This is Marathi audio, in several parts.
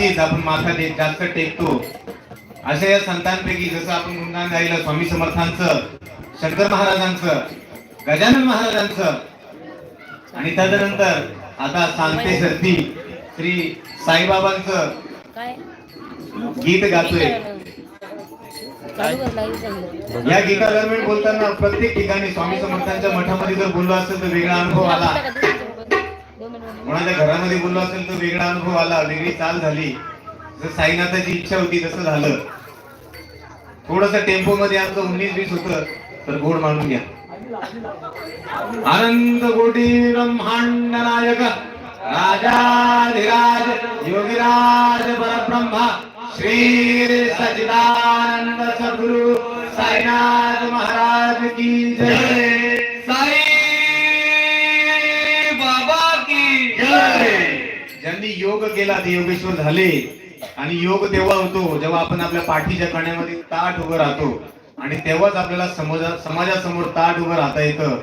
वरतीच आपण माथा दे जास्त टेकतो. अशा या संतांपैकी जसं आपण गुणगान गायलं स्वामी समर्थांचं शंकर महाराजांचं गजानन महाराजांचं आणि त्यानंतर आता सांगते सरती श्री साईबाबांचं गीत गातोय. या गीतादरम्यान बोलताना प्रत्येक ठिकाणी स्वामी समर्थांच्या मठामध्ये जर बोललो असेल तर वेगळा अनुभव आला. कोणाच्या घरामध्ये बोललो असेल तर वेगळा अनुभव आला वेगळी चाल झाली. जर साईनाथाची इच्छा होती तसं झालं. थोडस टेम्पो मध्ये आमचं उन्नीस वीस होत तर गोड मानून घ्या. आनंद गोटी ब्रह्मांड नायक राजाधिराज योगिराज परब्रह्मा श्री सचिदानंद सद्गुरु साईनाथ महाराज की जय. ज्यांनी योग केला ते योगेश्वर झाले. आणि योग तेव्हा होतो जेव्हा आपण आपल्या पाठीच्या कण्यामध्ये ताट उभं राहतो. आणि तेव्हाच आपल्याला समाजा समाजासमोर ताट उभं राहता येतं.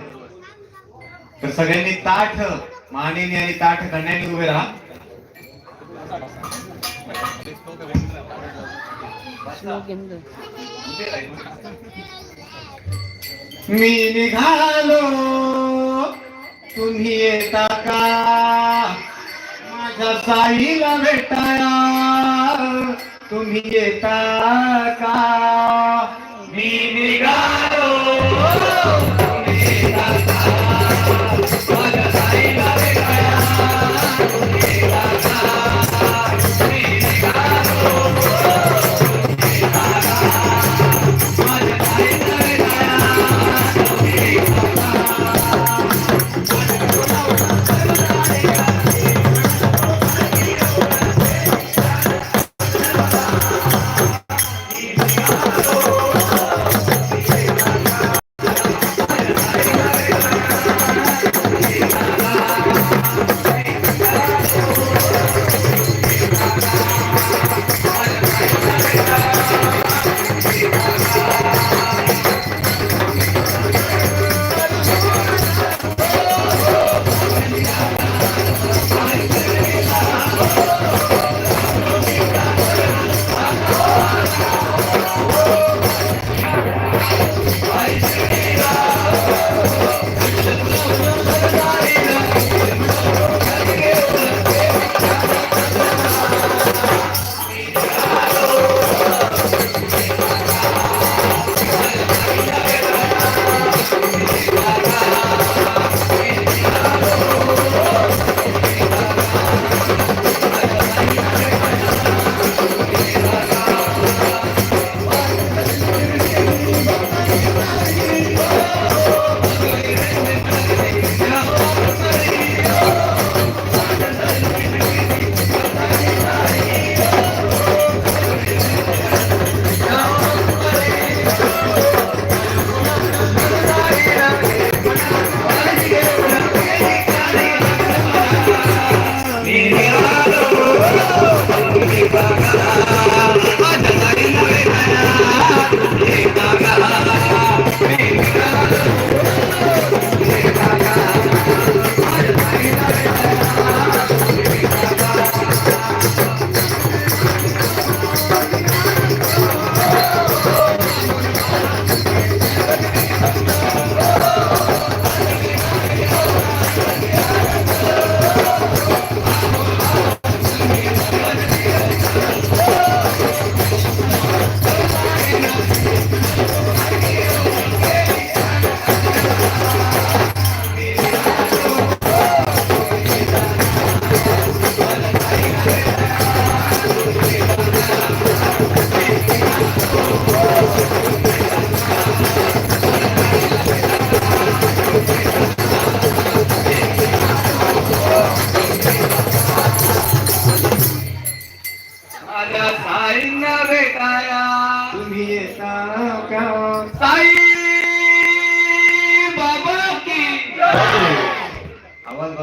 तर सगळ्यांनी ताठ मानेने आणि ताठ कण्याने उभे राहा. मी निघालो तुम्ही येता का? माझ्या साईला भेटाया. तुम्ही येता का? मी निघालो.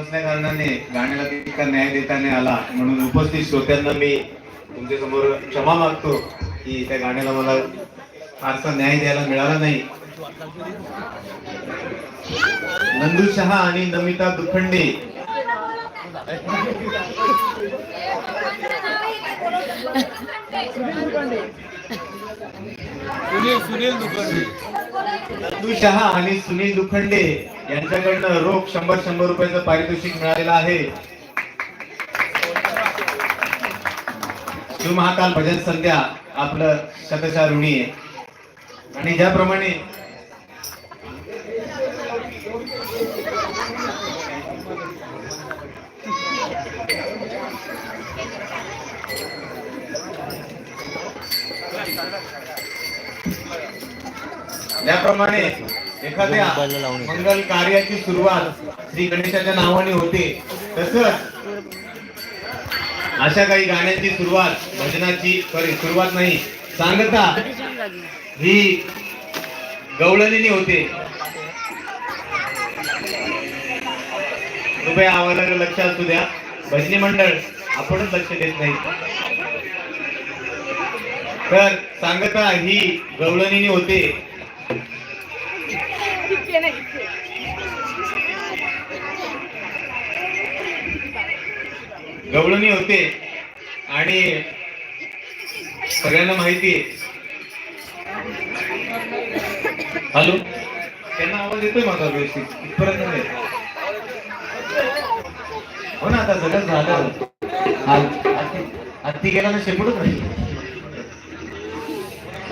बसल्या कारणाने गाण्याला तितका न्याय देता नाही आला. म्हणून उपस्थित श्रोत्यांना मी तुमच्यासमोर क्षमा मागतो की त्या गाण्याला मला फारसा न्याय द्यायला मिळाला नाही. नंदू शहा आणि नमिता दुखंडे. नंदू शहा आणि सुनील दुखंडे. यांच्याकडनं रोख शंभर शंभर रुपयाचं पारितोषिक मिळालेलं आहे. शिव महाकाल भजन संध्या आपलं शतशा ऋणी आहे. आणि ज्याप्रमाणे ज्याप्रमाणे एखाद्या मंगल कार्याची सुरुवात श्री गणेशाच्या नावाने होते. तसंच अशा काही गाण्यांची सुरुवात भजनाची सॉरी सुरुवात नाही सांगता ही गवळणीने होते. कृपया आवाजाकडे लक्ष असू द्या. भजनी मंडळ आपणच लक्ष देत नाही. तर सांगता ही गवळणीने होते. गवळणी होते आणि सगळ्यांना माहिती आहे हॅलो त्यांना आवाज येतोय माझा व्यवस्थित इथपर्यंत नाही हो ना आता सगळं झालं आ- गेला ना शेपूटच नाही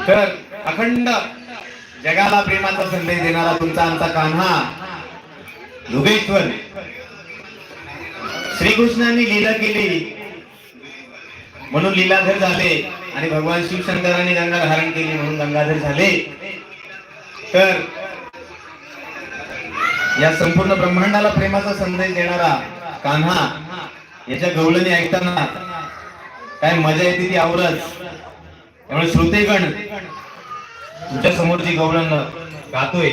तर अखंड जगाला प्रेमाचा संदेश देणारा तुमचा आमचा कान्हा योगेश्वर श्रीकृष्णांनी लीला केली. म्हणून लीलाधर झाले आणि भगवान शिवशंकरांनी गंगा धारण केली म्हणून गंगाधर झाले. तर या संपूर्ण ब्रह्मांडाला प्रेमाचा संदेश देणारा कान्हा याच्या गवळणी ऐकताना काय मजा येते ती आवरच त्यामुळे श्रोतेगण तुमच्यासमोर जी गवळण गातोय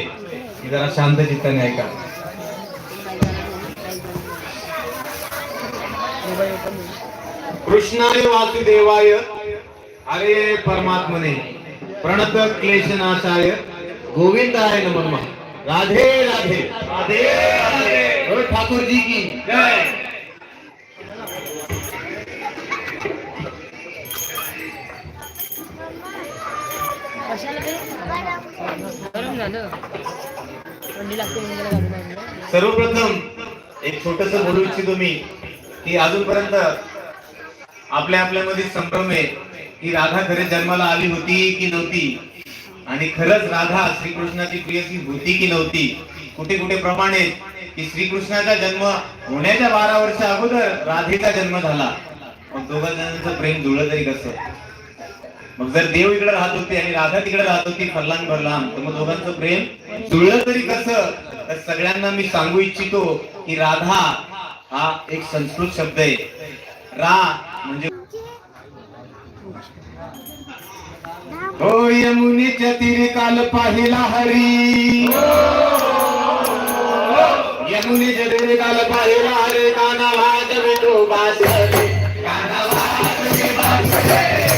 ती जरा शांत चित्ताने ऐका. कृष्णाय वासुदेवाय अरे परमात्मने. प्रणत क्लेशनाशाय गोविंदाय नमः. नमः. राधे. राधे राधे. ठाकुर जी की. जय. झालं. सर्वप्रथम एक छोटस बोलू इच्छितो मी की अजूनपर्यंत आपल्या आपल्यामध्ये संभ्रम आहे की राधा खरे जन्माला आली होती की नव्हती? आणि खरंच राधा श्रीकृष्णाची प्रियसी होती की नव्हती? कुठे कुठे प्रमाण आहेत की श्रीकृष्णाचा जन्म होण्याच्या बारा वर्ष अगोदर राधेचा जन्म झाला. मग दोघा जणांचं प्रेम जुळलं तरी कसं? मग जर देव इकडे राहत होते आणि राधा तिकडे राहत होती फरलांग भरलांग तर मग दोघांचं प्रेम जुळलं तरी कसं? तर सगळ्यांना मी सांगू इच्छितो की राधा हा एक संस्कृत शब्द आहे. रा म्हणजे हो यमुनेच्या तीरे काल पाहिला हरी. यमुनेच्या तीरे काल पाहिला हरे. काना वाज विठोबास काना वाजवी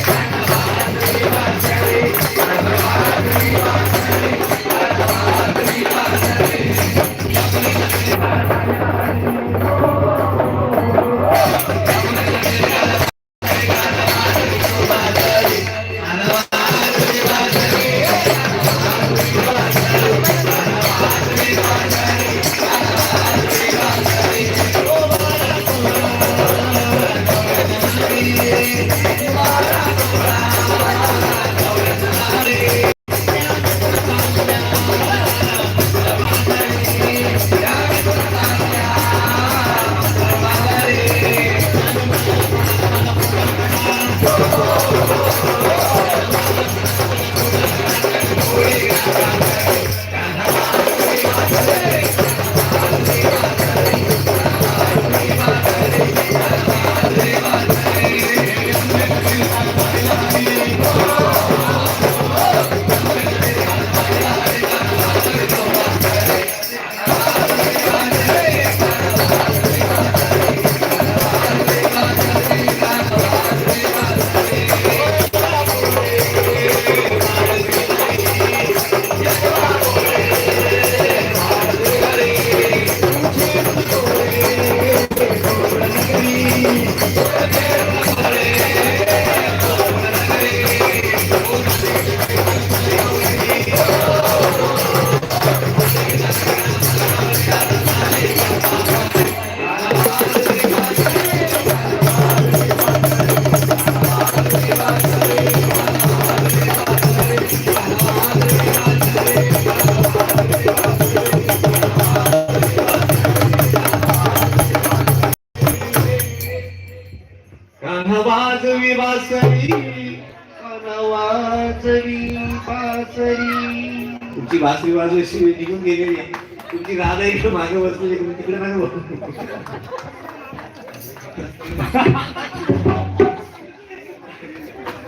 तिकडे मागे बसलेली तिकडे मागे बसले.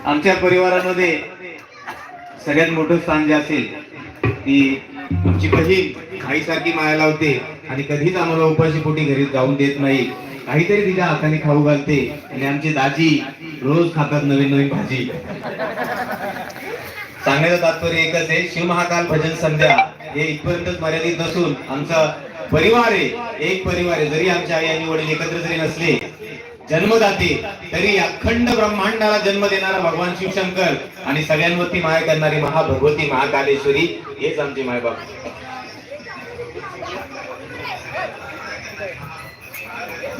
आमच्या परिवारामध्ये सगळ्यात मोठं स्थान जे असेल ती आमची बहीण आईसारखी माया लावते आणि कधीच आम्हाला उपाशी पोटी घरी जाऊन देत नाही. काहीतरी तिच्या हाताने खाऊ घालते आणि आमची दाजी रोज खातात नवीन नवीन भाजी. सांगण्याचं तात्पर्य एकच आहे शिवमहाकाल भजन संध्या. हे इथपर्यंतच मर्यादित नसून आमचा परिवार आहे. एक परिवार आहे. जरी आमच्या आई आणि वडील एकत्र जरी नसले जन्मदाते तरी अखंड ब्रह्मांडाला जन्म देणारा भगवान शिवशंकर आणि सगळ्यांवरती माया करणारी महाभगवती महाकालेश्वरी हेच आमचे मायबाप.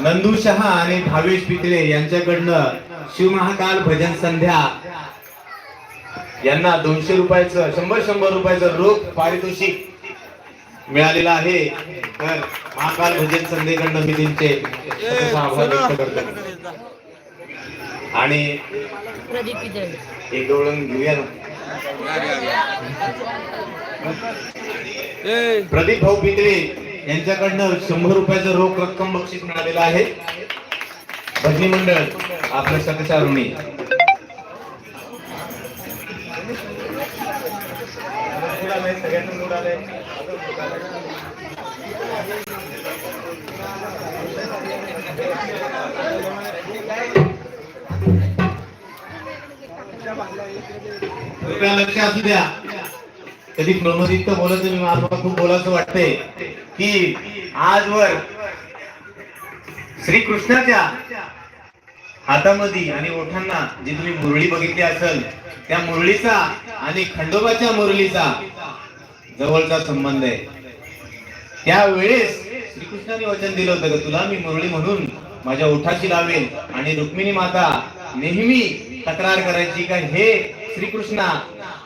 नंदू शहा आणि भावेश पितळे यांच्याकडनं शिवमहाकाल भजन संध्या यांना दोनशे रुपयाचं शंभर शंभर रुपयाचं रोख पारितोषिक मिळालेलं आहे. तर महाकाल भजन संध्येकडनं मी त्यांचे सहर्ष आभार व्यक्त करतो. आणि एक डोळून घेऊया ना. प्रदीप भाऊ पितळे यांच्याकडनं शंभर रुपयाचं रोख रक्कम बक्षीस मिळालेलं आहे. भजनी मंडळ आपल्या सकचारुणी कृपया लक्ष असू द्या. कधी प्रमोदित बोलत मी मला खूप बोलायचं वाटतंय की आजवर श्रीकृष्णाच्या हातामध्ये आणि ओठांना जी तुम्ही मुरळी बघितली असेल त्या मुरळीचा आणि खंडोबाच्या मुरळीचा जवळचा संबंध आहे. त्यावेळेस श्रीकृष्णाने वचन दिलं होतं तुला मी मुरळी म्हणून माझ्या ओठाची लावेल आणि रुक्मिणी माता नेहमी तक्रार करायची का हे श्रीकृष्णा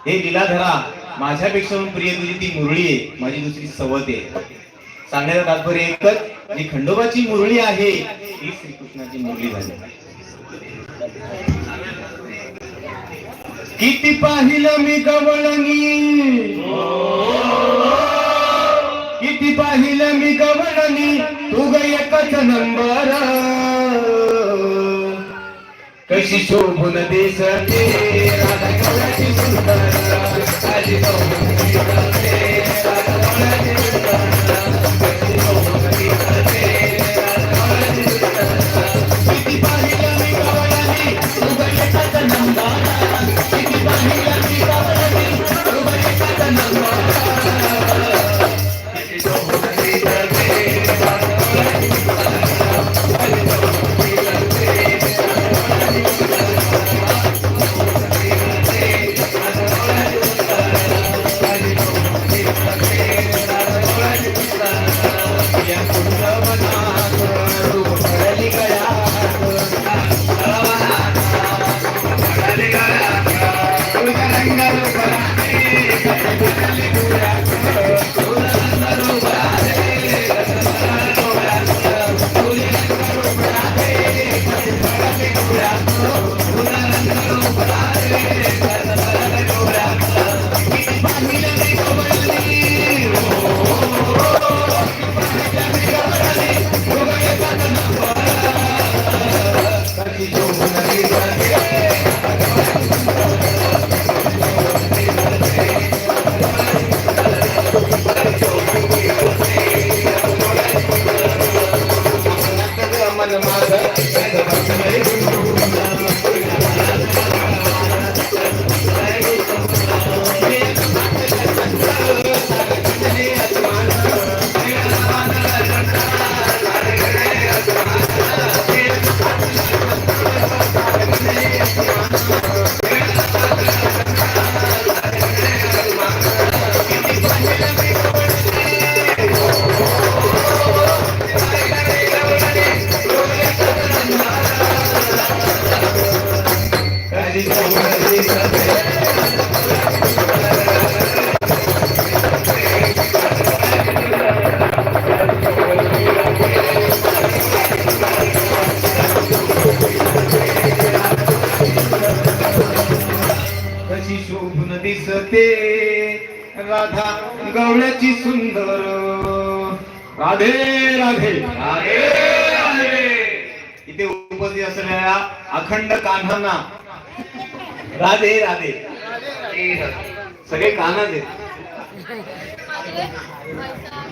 हे लीलाधरा माझ्यापेक्षा प्रिय तुझी ती मुरळी आहे माझी दुसरी सवत आहे. सांगण्याचं तात्पर्य एकच जी खंडोबाची मुरळी आहे ही श्रीकृष्णाची मुरळी झाली. किती पाहिलं मी गवळणी. किती पाहिलं मी गवळणी. तू एकच नंबर. कशी शोभून दिसते. राधा कवळाची सुंदर. मन माझं राधे राधे. राधे राधे. इथे उपस्थित असलेल्या अखंड कान्हांना. राधे राधे. सगळे कान्हा दे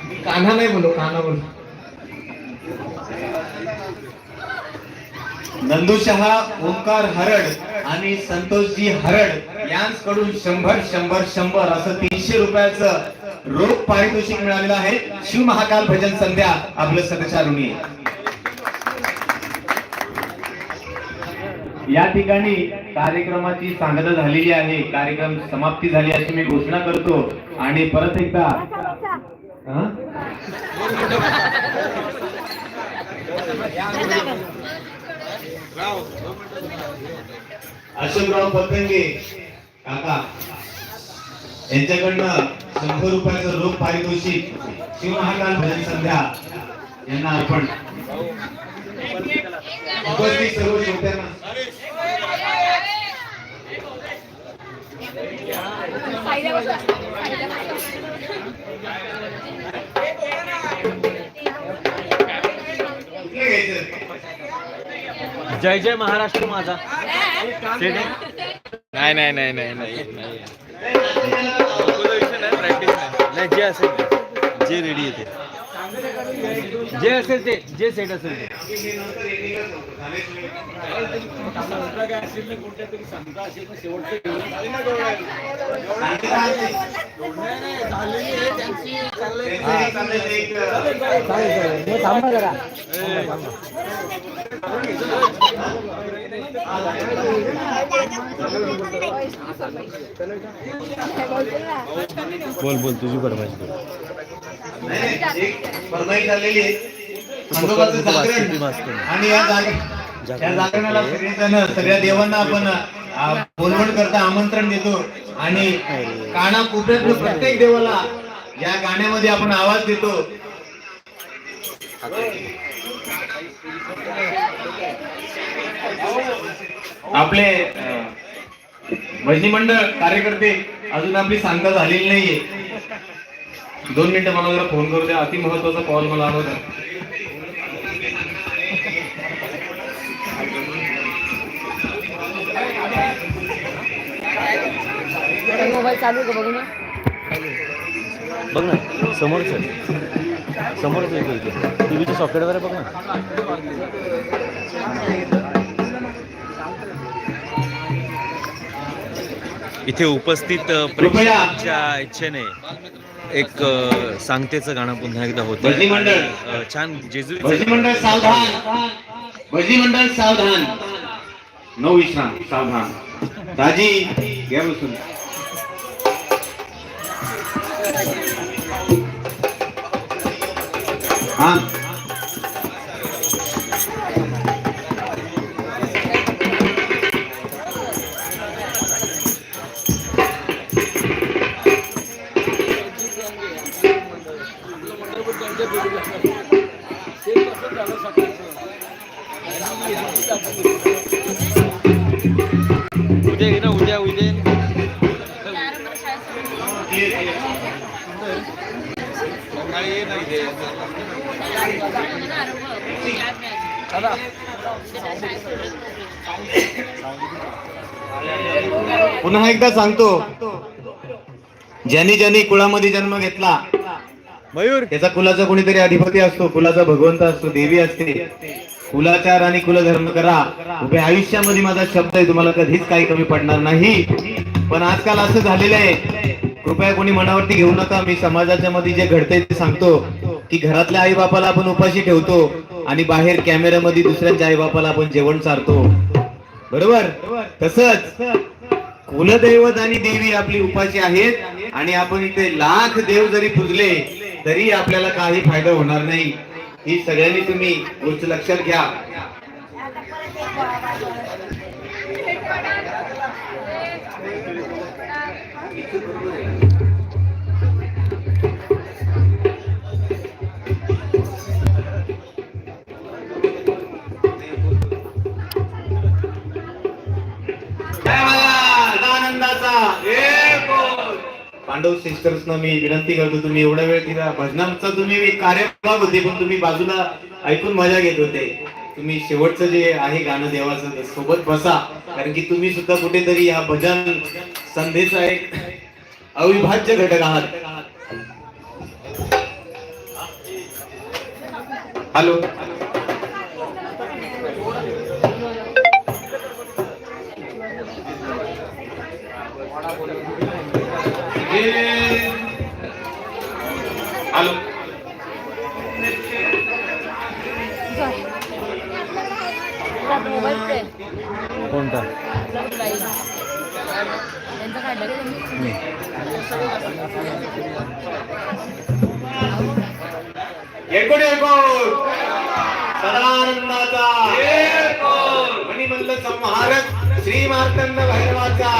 मी कान्हा नाही बोलो कान्हा बोलो नंदुशहा ओंकार हरड आणि संतोषजी हरड यांकडून शंभर शंभर शंभर असं तीनशे रुपयाचं रोख पारितोषिक मिळालेलं आहे. शिव महाकाल भजन संध्या आपलं सदचारुणी. या ठिकाणी कार्यक्रमाची सांगता झालेली आहे. कार्यक्रम समाप्ती झाली अशी मी घोषणा करतो. आणि परत एकदा? अशोकराव पतंगे काका यांच्याकडनं शंभर रुपयाचं रोख पारितोषिक शिवमहाकाल भजन संध्या यांना अर्पण. उपस्थित सर्व श्रोत्यांना. जय जय महाराष्ट्र माझा. नाही नाही. नाही नाही नाही. नाही नाही जे असेल ते रेडी येते जे असेल ते जे सेट असेल ते बोल बोल तुझी फरमाईश बोल फरमाईश झालेली आणि या जागरणाला सगळ्या देवांना आपण बोलवण करता आमंत्रण देतो आणि काना कोपऱ्यातलं प्रत्येक देवाला या गाण्यामध्ये आपण आवाज देतो आपले भजनी मंडळ कार्यकर्ते अजून आपली सांगता झालेली नाहीये. दोन मिनिटं मला जरा फोन करू द्या. अति महत्त्वाचा कॉल मला आला होता. मोबाईल चालू आहे का बघू ना? बघ ना समोरच समोरच आहे इथे. टीव्हीचे सॉकेट वगैरे बघ ना. इथे उपस्थित प्रेक्षकांच्या इच्छेने एक सांगतेचं गाणं पुन्हा एकदा होतं छान भजनी मंडळ सावधान. भजनी मंडळ सावधान. नो विश्राम सावधान. राजी घ्या बसून. हा. पुन्हा एकदा सांगतो. ज्यांनी ज्यांनी कुळामध्ये जन्म घेतला मयूर. त्याचा कुलाचा कोणीतरी अधिपती असतो कुलाचा भगवंत असतो देवी असते. कुलाचार आणि कुलधर्म करा. उभ्या आयुष्यामध्ये माझा शब्द आहे तुम्हाला कधीच काही कमी पडणार नाही. पण आजकाल असं झालेलं आहे. कृपया कोणी मनावरती घेऊ नका. मी समाजाच्या मध्ये जे घडतंय ते सांगतो की घरातल्या आई बापाला आपण उपाशी ठेवतो आणि बाहेर कॅमेऱ्यामध्ये दुसऱ्यांच्या आई बापाला आपण जेवण चारतो बरोबर? तसंच कुलदैवत आणि देवी आपली उपाशी आहेत आणि आपण इथे लाख देव जरी पूजले तरी आपल्याला काही फायदा होणार नाही. ही सगळ्यांनी तुम्ही गोष्ट लक्षात घ्या. पांडव सिस्टर्सना मी विनंती करतो तुम्ही एवढा वेळ तिला भजनांचा तुम्ही कार्यक्रम होते पण तुम्ही बाजूला ऐकून मजा घेत होते. तुम्ही शेवटचं जे आहे गाणं देवाचं सोबत बसा. कारण की तुम्ही सुद्धा कुठेतरी या भजन संधीचा एक अविभाज्य घटक आहात. हॅलो? कोणता? एकूण एकूण. सदानंदाचा. म्हणलं संहारक श्री मार्तंड भैरवाचा.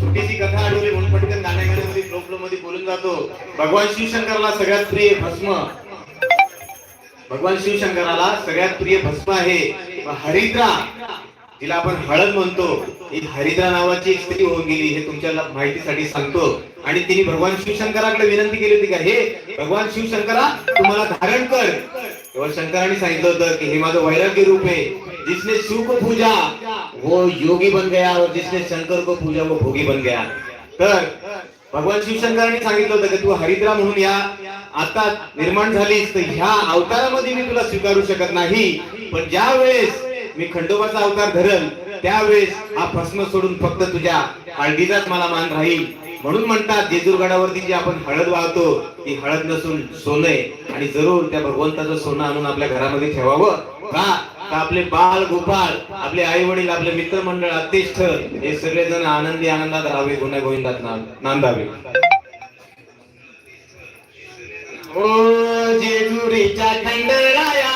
छोटीशी कथा आठवली म्हणून पटकन गाण्या गाण्यामध्ये फ्लो फ्लो मध्ये बोलून जातो. भगवान शिवशंकराला सगळ्यात प्रिय भस्म. भगवान शिवशंकराला सगळ्यात प्रिय भस्म आहे हरिद्रा. तिला आपण हळद म्हणतो. ही हरिद्रा नावाची एक स्त्री होऊन गेली हे तुमच्या माहितीसाठी सांगतो. आणि तिने भगवान शिवशंकराकडे विनंती केली होती का हे भगवान शिवशंकरा तुम्हाला धारण कर. तेव्हा शंकराने सांगितलं होतं की हे माझं वैराग्य रूप आहे. जिसने शिव को पूजा वो योगी बन गया और जिसने शंकर को पूजा वो भोगी बन गया. तर भगवान शिवशंकरांनी सांगितलं होतं की तू हरिद्रा म्हणून या. आता निर्माण झालीस तर ह्या अवतारामध्ये मी तुला स्वीकारू शकत नाही. पण ज्या वेळेस मी खंडोबाचा अवतार धरल त्यावेळेस हा भस्म सोडून फक्त तुझ्या हळदीचाच मला मान राहील. म्हणून म्हणतात जेजूरगडावरती जी आपण हळद वाहतो ती हळद नसून सोनं. आहे आणि जरूर त्या भगवंताचं सोनं आणून आपल्या घरामध्ये ठेवावं. का? का आपले बाल गोपाळ आपले आई वडील आपले मित्रमंडळ अतिष्ठ हे सगळेजण आनंदी आनंदात राहावे गुन्हा गोविंदात नाम- नांदावे. ओ जेजुरीच्या खंडराया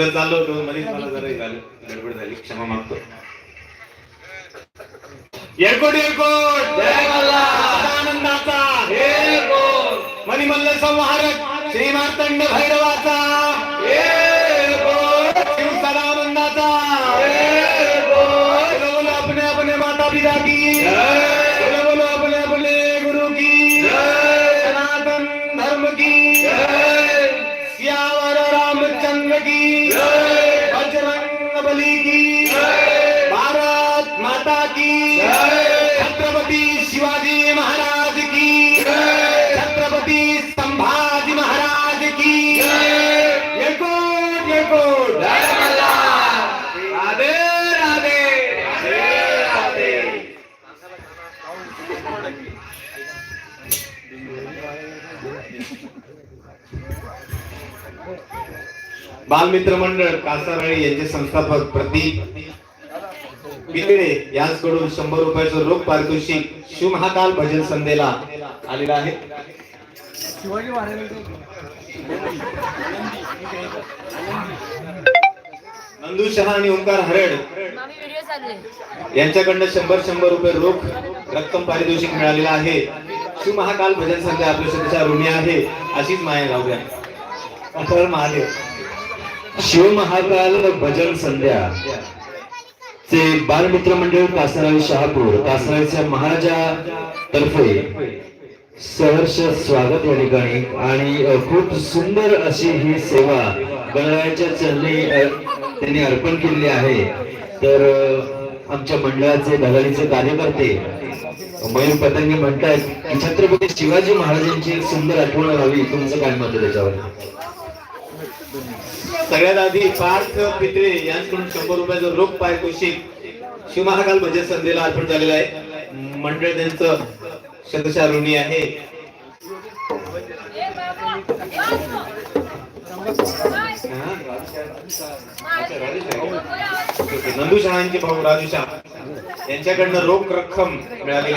सुंदर चाललो होतो मध्येच मला जरा हे झालं गडबड झाली क्षमा मागतो येरकोट येरकोट जय मल्हार. आनंदाचा हे बोल मणिमल्ल संहारक श्री मार्तंड भैरवाचा Maggie. बालमित्र मंडळ कासारळी यांचे संस्थापक प्रदीप बिकडे यांच्याकडून शंभर रुपयाचं रोख पारितोषिक शिवमहाकाल भजन संध्येला आलेला आहे. नंदू शहा आणि ओंकार हरड यांच्याकडनं शंभर शंभर रुपये रोख रक्कम पारितोषिक मिळालेलं आहे. शिवमहाकाल भजन संध्या आपल्या सध्याच्या ऋणी आहे. अशीच माया राहू द्या. अथर्व महादेव. शिवमहाकाल भजन संध्या. चे बालमित्र मंडळ कासराळी शहापूर कासराळीच्या महाराजा तर्फे सहर्ष स्वागत या ठिकाणी. आणि खूप सुंदर अशी ही सेवा गणरायाच्या चरणी त्यांनी अर्पण केलेली आहे. तर आमच्या मंडळाचे दलालीचे कार्यकर्ते मयूर पतंगे म्हणतात की छत्रपती शिवाजी महाराजांची एक सुंदर आठवण राहावी तुमचं काय मत त्याच्यावर? सगळ्यात आधी पार्थ पित्रे यांच्याकडून शंभर रुपयाचं रोख पारितोषिक शिवमहाकाल भजन संध्येला अर्पण झालेलं आहे. मंडळ त्यांचं शतशा ऋणी आहे नंदू शहाचे भाऊ राजू शाह. यांच्याकडनं रोख रक्कम मिळालेली